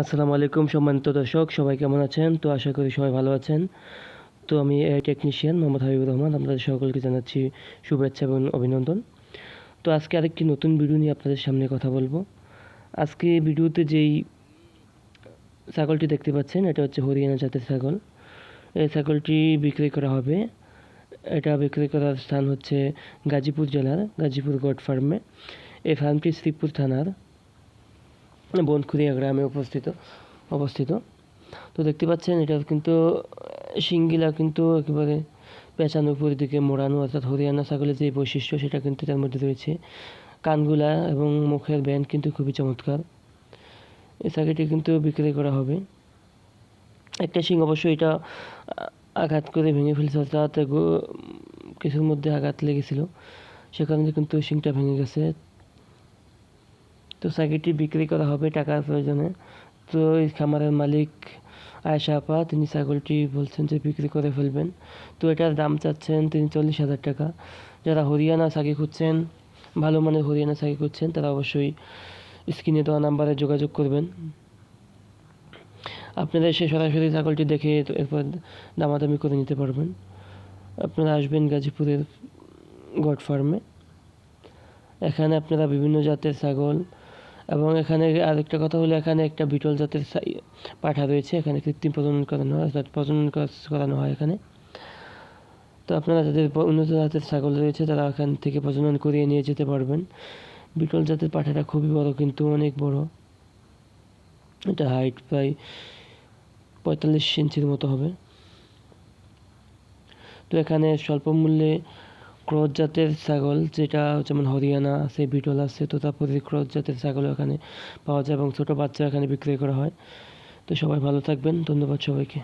আসসালামু আলাইকুম সম্মানিত দর্শক, সবাই কেমন আছেন? তো আশা করি সবাই ভালো আছেন। তো আমি এই টেকনিশিয়ান মোহাম্মদ হাবিবুর রহমান, আপনাদের সকলকে জানাচ্ছি শুভেচ্ছা এবং অভিনন্দন। তো আজকে আরেকটি নতুন ভিডিও নিয়ে আপনাদের সামনে কথা বলব। আজকে ভিডিওতে যেই ছাগলটি দেখতে পাচ্ছেন, এটা হচ্ছে হরিয়ানা জাতের ছাগল। এই ছাগলটি বিক্রি করা হবে। এটা বিক্রি করার স্থান হচ্ছে গাজীপুর জেলার, গাজীপুর গড ফার্মে। এই ফার্মটি শ্রীপুর থানার। বনখুরিয়া গ্রামে উপস্থিত, অবস্থিত। তো দেখতে পাচ্ছেন এটা কিন্তু শিঙ্গিলা কিন্তু একেবারে পেঁচানো উপর দিকে মোড়ানো, অর্থাৎ হরিয়ানা ছাগলের যে বৈশিষ্ট্য, সেটা কিন্তু তার মধ্যে রয়েছে। কানগুলা এবং মুখের ব্যান্ড কিন্তু খুবই চমৎকার। এই ছাগলটি কিন্তু বিক্রি করা হবে। একটা শিং অবশ্যই এটা আঘাত করে ভেঙে ফেলছে, অর্থাৎ কিছুর মধ্যে আঘাত লেগেছিল। সে কারণে কিন্তু শিংটা ভেঙে গেছে। তো সাইকেলটি বিক্রি করা হবে টাকার প্রয়োজনে তো এই খামারের মালিক আয়েশা আপা, তিনি ছাগলটি বলছেন যে বিক্রি করে ফেলবেন। তো এটার দাম চাচ্ছেন তিনি চল্লিশ হাজার টাকা। যারা হরিয়ানা ছাগি খুঁজছেন, ভালো মানের হরিয়ানা ছাগি খুঁজছেন, তারা অবশ্যই স্ক্রিনে দেওয়া নাম্বারে যোগাযোগ করবেন। আপনারা এসে সরাসরি ছাগলটি দেখে এরপর দামাদামি করে নিতে পারবেন। আপনারা আসবেন গাজীপুরের গড ফার্মে। এখানে আপনারা বিভিন্ন জাতের ছাগল এবং এখানে আরেকটা কথা হলো, এখানে একটা বিটল জাতের ছাই- পাঠা রয়েছে। এখানে কৃত্রিম প্রজনন করানো হয়, অর্থাৎ প্রজনন করানো হয় এখানে। তো আপনারা যাদের উন্নত জাতের ছাগল রয়েছে, তারা এখান থেকে প্রজনন করিয়ে নিয়ে যেতে পারবেন। বিটল জাতের পাঠাটা খুবই বড়, কিন্তু অনেক বড়। এটা হাইট প্রায় পঁয়তাল্লিশ ইঞ্চির মতো হবে। তো এখানে স্বল্প মূল্যে ক্রস জাতের ছাগল, যেটা যেমন হরিয়ানা আছে বিটল আছে, তো তারপরে ক্রস জাতের ছাগল এখানে পাওয়া যায় এবং ছোটো বাচ্চা এখানে বিক্রি করা হয়। তো সবাই ভালো থাকবেন, ধন্যবাদ সবাইকে।